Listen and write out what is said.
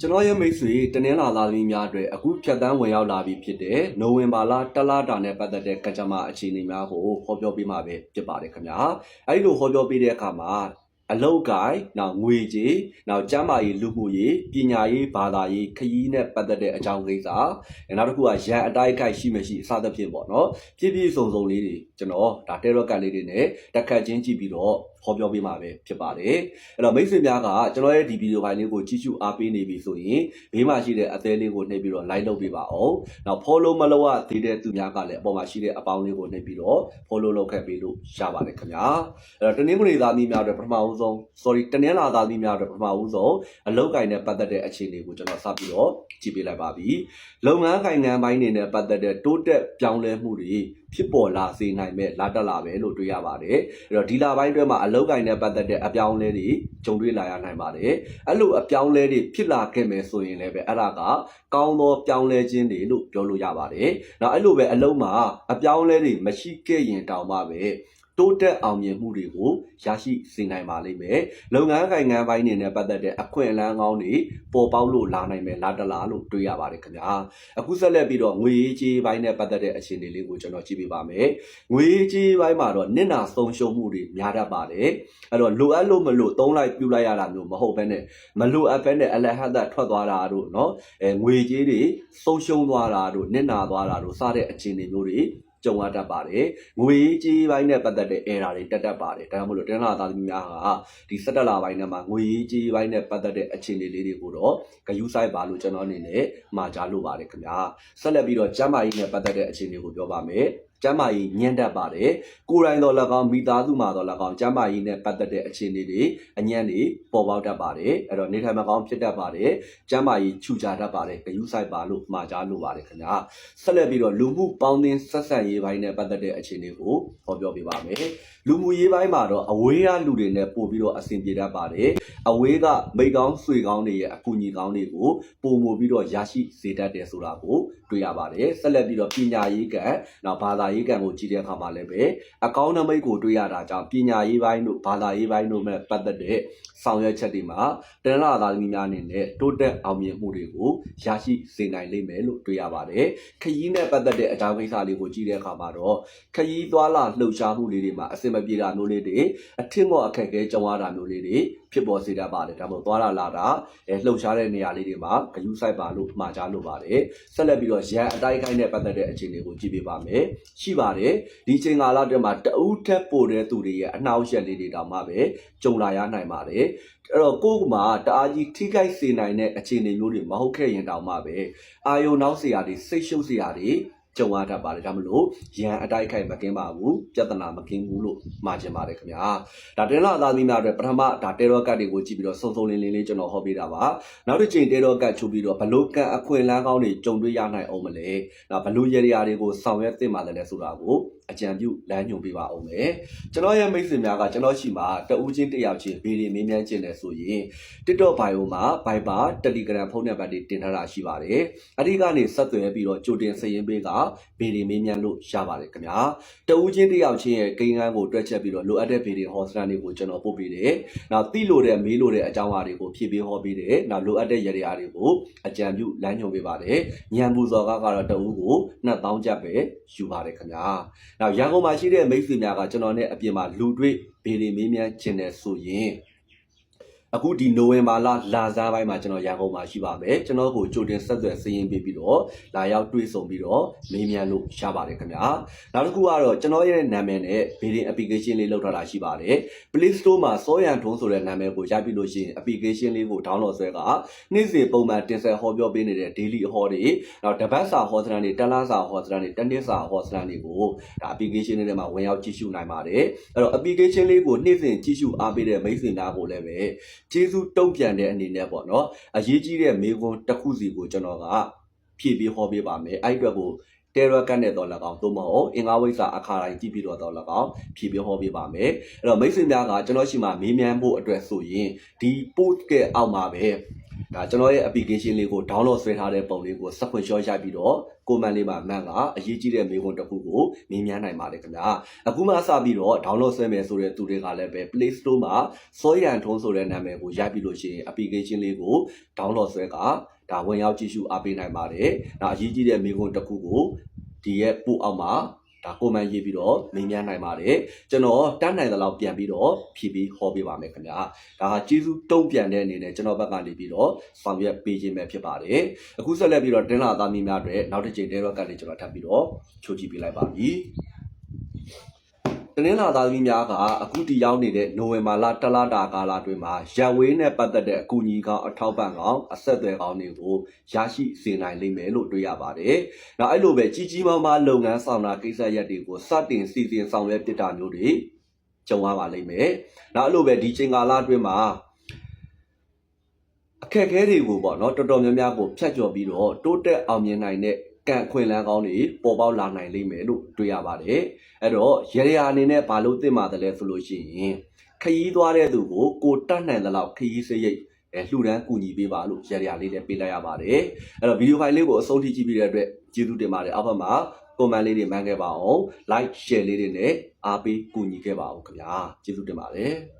ကျွန်တော်ရဲ့မိတ်ဆွေတနင်္လာသားသမီးများအတွက်အခုဖြတ်တန်းဝင်ရောက်လာပြီဖြစ်တဲ့နိုဝင်ဘာလတလတာနဲ့ပတ်သက်တဲ့ကကြမ္မာအခြေအနေများကိုဟောပြောပေးမှာပဲဖြစ်ပါတယ်ခင်ဗျာအဲဒီလိုဟောပြောပေးတဲ့အခါမှာအလောက်ကိုင်းနောက်ငွေကြေးနောက်ကျန်းမာရေးလူမှုရေးပညာရေးဘာသာရေးခရီးနဲ့ပတ်သက်တဲ့အကြောင်းကိစ္စအဲနောက်တစ်ခုကရန်အတိုက်ခိုက်ရှိမရှိအစသဖြင့်ပေါ့နော်ပြည့်ပြည့်စုံစုံလေးတွေကျွန်တော်ဒါတဲရော့ကန်လေးတွေနဲ့တက်ခတ်ချင်းကြည့်ပြီးတော့ဟောပြောပေးမှာပဲဖြစ်ပါတယ်အဲ့တော့မိတ်ဆွေများကကျွန်တော်ရဲ့ဒီဗီဒီယိုဖိုင်လေးကိုကြည့်ရှုအားပေးနေပြီဆိုရင်ဘေးမှာရှိတဲ့အသေးလေးကိုနှိပ်ပြီးတော့ like လုပ်ပေးပါအောင်နောက် follow မလုပ်ရသေးတဲ့သူများကလည်းအပေါ်မှာရှိတဲ့အပေါင်းလေးကိုနှိပ်ပြီးတော့ follow လုပ်ခဲ့ပေးလို့ရပါတယ်ခင်ဗျာအဲ့တော့တနင်္ဂနွေသားသမီးများအတွက်ပထမဦးဆုံး sorry တနင်္လာသားသမီးများအတွက်ပထမဦးဆုံးအလောက်ကိုင်းနဲ့ပတ်သက်တဲ့အခြေအနေကိုကျွန်တော်စပြီးတော့ကြည့်ပေးလိုက်ပါပြီလုပ်ငန်းကိုင်ငန်းပိုင်းတွေနဲ့ပတ်သက်တဲ့တိုးတက်ပြောင်းလဲမှုတွေဖြစ်ပေါ်လာစေနိုင်မဲ့လာတက်လာပဲလို့တွေ့ရပါတယ်အဲ့တော့ဒီလာပိုင်းအတွင်းမှာအလောက်ကိုင်းနဲ့ပတ်သက်တဲ့အပြောင်းအလဲတွေကြုံတွေ့လာရနိုင်ပါတယ်အဲ့လိုအပြောင်းလဲတွေဖြစ်လာခဲ့မယ်ဆိုရင်လည်းပဲအဲ့ဒါကကောင်းသောပြောင်းလဲခြင်းတွေလို့ပြောလို့ရပါတယ်နောက်အဲ့လိုပဲအလုံးမှာအပြောင်းလဲတွေမရှိခဲ့ရင်တောင်မှပဲ တိုးတက်အောင်မြင်မှုတွေကိုရရှိစေနိုင်ပါလိမ့်မယ်။လုပ်ငန်းကိုင်ငန်းပိုင်းတွေနဲ့ပတ်သက်တဲ့အခွင့်အလမ်းကောင်းတွေပေါ်ပေါက်လို့လာနိုင်မယ်လာတလာလို့တွေးရပါတယ်ခင်ဗျာ။အခုဆက်လက်ပြီးတော့ငွေကြေးပိုင်းနဲ့ပတ်သက်တဲ့အခြေအနေလေးကိုကျွန်တော်ကြည့်ပေးပါမယ်။ငွေကြေးပိုင်းမှာတော့နစ်နာဆုံးရှုံးမှုတွေများတတ်ပါတယ်။အဲ့တော့လိုအပ်လို့မလို့သုံးလိုက်ပြုလိုက်ရတာမျိုးမဟုတ်ဘဲနဲ့မလိုအပ်ဘဲနဲ့အလဟတ်သက်ထွက်သွားတာတို့နော်။အဲငွေကြေးတွေဆုံးရှုံးသွားတာတို့နစ်နာသွားတာတို့စတဲ့အခြေအနေမျိုးတွေ ကြုံရတတ်ပါတယ်ငွေကြေးပိုင်းနဲ့ပတ်သက်တဲ့ error တွေတက်တတ်ပါတယ်ဒါကြောင့်မလို့တင်းလာသားသမီးများကဒီစက်တက်လာပိုင်းထဲမှာငွေကြေးပိုင်းနဲ့ပတ်သက်တဲ့အခြေအနေလေးတွေကိုတော့ဂယူးဆိုင်ပါလို့ကျွန်တော်အနေနဲ့မှာကြားလို့ပါတယ်ခင်ဗျာဆက်လက်ပြီးတော့ကျမ်းမာရေးနဲ့ပတ်သက်တဲ့အခြေအနေကိုပြောပါမယ် ကျမ်းမာရေးညံ့တတ်ပါတယ်ကိုယ်တိုင်တော်၎င်းမိသားစုမှာတော်၎င်းကျမ်းမာရေးနဲ့ပတ်သက်တဲ့အခြေအနေတွေအညံ့တွေပေါ်ပေါက်တတ်ပါတယ်အဲ့တော့နေထိုင်မကောင်းဖြစ်တတ်ပါတယ်ကျမ်းမာရေးခြူကြတတ်ပါတယ်ဂယူးဆိုင်ပါလို့မှာကြားလို့ပါတယ်ခင်ဗျာဆက်လက်ပြီးတော့လူမှုပေါင်းသင်းဆက်ဆံရေးပိုင်းနဲ့ပတ်သက်တဲ့အခြေအနေကိုဟောပြောပေးပါမယ်လူမှုရေးပိုင်းမှာတော့အဝေးကလူတွေနဲ့ပို့ပြီးတော့အဆင်ပြေတတ်ပါတယ်အဝေးကမိတ်ကောင်းဆွေကောင်းတွေရဲ့အကူအညီကောင်းတွေကိုပုံမူပြီးတော့ရရှိစေတတ်တယ်ဆိုတာကိုတွေ့ရပါတယ်ဆက်လက်ပြီးတော့ပညာရေးကံနောက်ဘာသာရေးကံကိုကြည့်တဲ့အခါမှာလည်းပဲအကောင်းနမိတ်ကိုတွေ့ရတာကြောင့်ပညာရေးပိုင်းတို့ဘာသာရေးပိုင်းတို့နဲ့ပတ်သက်တဲ့ဆောင်ရွက်ချက်တွေမှာတနင်္လာသားသမီးများအနေနဲ့တိုးတက်အောင်မြင်မှုတွေကိုရရှိစေနိုင်လိမ့်မယ်လို့တွေ့ရပါတယ်ခရီးနဲ့ပတ်သက်တဲ့အကြောင်းကိစ္စလေးကိုကြည့်တဲ့အခါမှာတော့ခရီးသွားလာလှုပ်ရှားမှုလေးတွေမှာအဆင်မပြေတာမျိုးလေးတွေအထင်ကောအခက်အခဲကြုံရတာမျိုးလေးတွေဖြစ်ပေါ်စေတတ်ပါတယ်ဒါမို့သွားတာလာတာအဲလှုပ်ရှားတဲ့နေရာလေးတွေမှာဂယုဆိုင်ပါလို့မှာကြားလို့ပါတယ်ဆက်လက်ပြီးတော့ရန်အတိုင်းခိုင်းနဲ့ပတ်သက်တဲ့အခြေအနေကိုကြည့်ပေးပါမယ်ရှိပါတယ်ဒီချိန်ကာလတည်းမှာတအုပ်ထက်ပိုတဲ့သူတွေရဲ့အနှောက်အယှက်လေးတွေတောင်မှပဲကြုံလာရနိုင်ပါတယ်အဲ့တော့ကိုယ်ကမှတအားကြီးထိခိုက်စေနိုင်တဲ့အခြေအနေမျိုးတွေမဟုတ်ခဲ့ရင်တောင်မှပဲအာယုံနောက်စရာတွေစိတ်ရှုပ်စရာတွေ ကြုံရတတ်ပါတယ်ဒါမလို့ရန်အတိုက်ခိုက်မကင်းပါဘူးပြဿနာမကင်းဘူးလို့မှာကျင်ပါတယ်ခင်ဗျာဒါတင်လာသားသမီးများအတွက်ပထမဒါတေရောကတ်တွေကိုကြည့်ပြီးတော့စုံစုံလင်းလင်းလေးကျွန်တော်ဟောပေးတာပါနောက်တစ်ချိန်တေရောကတ်ချုပ်ပြီးတော့ဘလို့ကန်အခွင့်အလမ်းကောင်းတွေကြုံတွေ့ရနိုင်အောင်မလဲဒါဘလို့ရေရာတွေကိုဆောင်ရွက်သင့်ပါလဲဆိုတာကို အကြံပြုလမ်းညွှန်ပေးပါအောင်မယ်ကျွန်တော်ရဲ့မိတ်ဆွေများကကျွန်တော်ရှိမှာတဦးချင်းတယောက်ချင်းဗီဒီမေးမြန်းခြင်းလဲဆိုရင် TikTok bio မှာ Viber Telegram ဖုန်းနံပါတ်တွေတင်ထားတာရှိပါတယ်အဲ့ဒီကနေဆက်သွယ်ပြီးတော့ကြိုတင်စာရင်းပေးကဗီဒီမေးမြန်းလို့ရပါတယ်ခင်ဗျာတဦးချင်းတယောက်ချင်းရဲ့ကိန်းဂန်းကိုတွက်ချက်ပြီးတော့လိုအပ်တဲ့ဗီဒီဟောစတန်တွေကိုကျွန်တော်ပို့ပေးတယ်နောက်သိလို့တဲ့မေးလို့တဲ့အကြောင်းအရာတွေကိုဖြည့်ပေးဟောပေးတယ်နောက်လိုအပ်တဲ့ရည်ရည်တွေကိုအကြံပြုလမ်းညွှန်ပေးပါတယ်ညံပူစော်ကကတော့တဦးကို2000ကျပ်ပဲယူပါတယ်ခင်ဗျာနောက်ရန်ကုန်မှာရှိတဲ့မိတ်ဆွေများကကျွန်တော်နဲ့အပြင်မှာလူတွေ့ဗီဒီမေးမြန်းခြင်းနဲ့ဆိုရင် အခုဒီနိုဝင်ဘာလလာစားပိုင်းမှာကျွန်တော်ရန်ကုန်မှာရှိပါမယ်ကျွန်တော်ကိုကြိုတင်ဆက်သွယ်စီးရင်ပေးပြီးတော့လာရောက်တွေ့ဆုံပြီးတော့မေးမြန်းလို့ရပါတယ်ခင်ဗျာနောက်တစ်ခုကတော့ကျွန်တော်ရဲ့နာမည်နဲ့ bidding application လေးလောက်ထားတာရှိပါတယ် Play Store မှာစောရန်ထုံးဆိုတဲ့နာမည်ကိုရိုက်ပြီးလို့ရှိရင် application လေးကို download ဆွဲကနေ့စဉ်ပုံမှန်တင်ဆက်ဟောပြောပေးနေတဲ့ daily ဟောတွေနောက်တပတ်စာဟောစတန်တွေတက်လားစာဟောစတန်တွေတနေ့စာဟောစတန်တွေကိုဒါ application လေးထဲမှာဝင်ရောက်ကြည့်ရှုနိုင်ပါတယ်အဲ့တော့ application လေးကိုနေ့စဉ်ကြည့်ရှုအားပေးတဲ့မိတ်ဆွေများကိုလည်းပဲကျေးဇူးတုံ့ပြန်တဲ့အနေနဲ့ပေါ့နော်အရေးကြီးတဲ့မေခွန်းတစ်ခုစီကိုကျွန်တော်ကဖြည့်ပြီးဟောပေးပါမယ်အဲ့အတွက်ကိုတဲရကတ်နဲ့တော့၎င်းသို့မဟုတ်အင်္ဂါဝိဇ္ဇာအခါတိုင်းကြည့်ပြီးတော့တော့၎င်းဖြည့်ပြီးဟောပေးပါမယ်အဲ့တော့မိတ်ဆွေများကကျွန်တော်ရှိမှမေးမြန်းဖို့အတွက်ဆိုရင်ဒီ post ကအောက်မှာပဲ ဒါကျွန်တော်ရဲ့ application လေးကို download ဆွဲထားတဲ့ပုံလေးကိုစက်ဖွင့်ရှော့ရိုက်ပြီးတော့ comment လေးမှာမှန်ကအရေးကြီးတဲ့မေးခွန်းတစ်ခုကိုမေးမြန်းနိုင်ပါတယ်ခင်ဗျာအခုမှစပြီးတော့ download ဆွဲမယ်ဆိုတဲ့သူတွေကလည်းပဲ Play Store မှာစောရန်ထုံးဆိုတဲ့နာမည်ကိုရိုက်ပြီးလို့ရှိရင် application လေးကို download ဆွဲကဒါဝင်ရောက်ကြည့်ရှုအားပေးနိုင်ပါတယ်ဒါအရေးကြီးတဲ့မေးခွန်းတစ်ခုကိုဒီရဲ့ပို့အောက်မှာ ဒါ comment ရေးပြီးတော့မေးမြန်းနိုင်ပါတယ်ကျွန်တော်တန်းနိုင်သလောက်ပြန်ပြီးတော့ဖြည့်ပြီးဟောပေးပါမယ်ခင်ဗျာဒါဟာကျေးဇူးတုံ့ပြန်တဲ့အနေနဲ့ကျွန်တော်ဘက်ကနေပြီးတော့ဆောင်ရွက်ပေးခြင်းပဲဖြစ်ပါတယ်အခုဆက်လက်ပြီးတော့တင်းလာသားမီးများအတွက်နောက်တစ်ချိန်တဲရော့ကနေကျွန်တော်ထပ်ပြီးတော့ချိုးကြည့်ပေးလိုက်ပါပြီ တင်းလာသားသမီးများကအခုတီရောက်နေတဲ့နိုဝင်ဘာလတလတာကာလအတွင်းမှာရက်ဝေးနဲ့ပတ်သက်တဲ့အကူအညီကောင်အထောက်ပံ့ကောင်အဆက်အသွယ်ကောင်တွေကိုရရှိစေနိုင်လိမ့်မယ်လို့တွေ့ရပါတယ်။နောက်အဲ့လိုပဲကြီးကြီးမားမားလုပ်ငန်းဆောင်တာကိစ္စရပ်တွေကိုစတင်စီစဉ်ဆောင်ရွက်ပြတာမျိုးတွေကြုံရပါလိမ့်မယ်။နောက်အဲ့လိုပဲဒီချိန်ကာလအတွင်းမှာအခက်အခဲတွေကိုပေါ့နော်တော်တော်များများကိုဖြတ်ကျော်ပြီးတော့တိုးတက်အောင်မြင်နိုင်တဲ့ ကံအခွင့်အလမ်းကောင်းတွေပေါ်ပေါက်လာနိုင်လိမ့်မယ်လို့တွေ့ရပါတယ်။အဲ့တော့ရေရာအနေနဲ့ဘာလို့သိမှတယ်လဲဆိုလို့ရှိရင်ခရီးသွားတဲ့သူကိုကိုတတ်နိုင်သလောက်ခရီးစရိတ်အဲလှူဒန်းကူညီပေးပါလို့ရေရာလေးလည်းပေးလိုက်ရပါတယ်။အဲ့တော့ဗီဒီယိုဖိုင်လေးကိုအဆုံးထိကြည့်ပြီးတဲ့အတွက်ကျေးဇူးတင်ပါတယ်အောက်ဘက်မှာ comment လေးတွေမှန်းခဲ့ပါအောင် like share လေးတွေနဲ့အားပေးကူညီခဲ့ပါအောင်ခင်ဗျာကျေးဇူးတင်ပါတယ်။